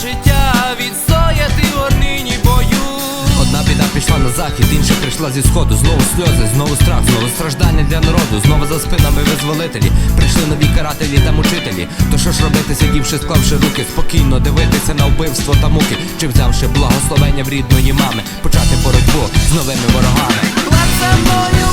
життя відстояти в орнині бою. Одна біда пішла на захід, інша прийшла зі сходу, знову сльози, знову страх, знову страждання для народу, знову за спинами визволителі. Прийшли нові карателі та мучителі. То що ж робити, сидівши, склавши руки, спокійно дивитися на вбивство та муки, чи взявши благословення в рідної мами, почати боротьбу з новими ворогами. Плаця мою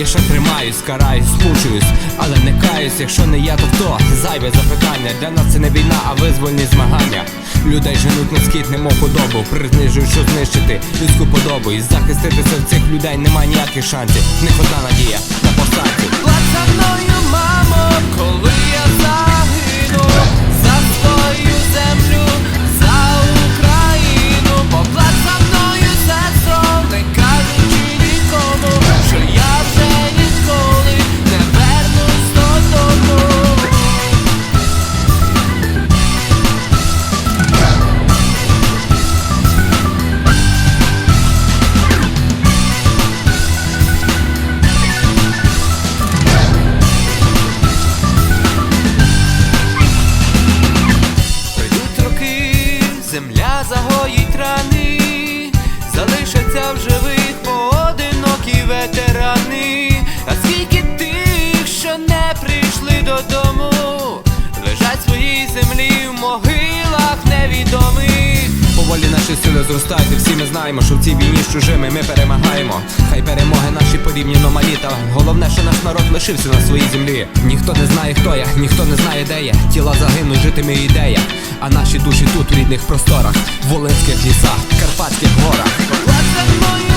я ще тримаюсь, караюсь, мучуюсь, але не каюсь, якщо не я, то хто? Зайве запитання. Для нас це не війна, а визвольні змагання. Людей женуть на скіт, немов худобу, принижують, що знищити людську подобу. І захиститися в цих людей немає ніяких шансів. В них одна надія на повстанців. Наші сили зростають, і всі ми знаємо, що в цій війні з чужими ми перемагаємо. Хай перемоги наші порівняно малі, та головне, що наш народ лишився на своїй землі. Ніхто не знає, хто я, ніхто не знає, де я. Тіла загинуть, житиме ідея. А наші душі тут, в рідних просторах, в волинських лісах, карпатських горах.